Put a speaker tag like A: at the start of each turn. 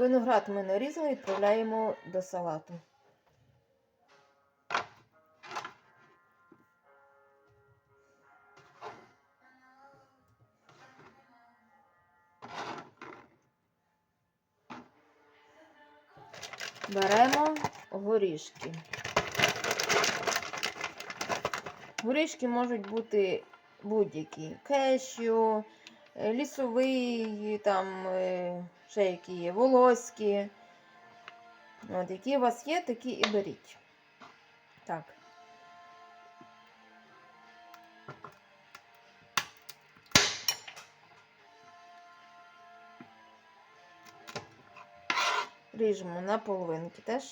A: Виноград ми нарізали, відправляємо до салату. Беремо горішки. Горішки можуть бути будь-які. Кешю, лісовий, там е, ще які є, волоські. От, які у вас є, такі і беріть. Так. Ріжемо на половинки теж.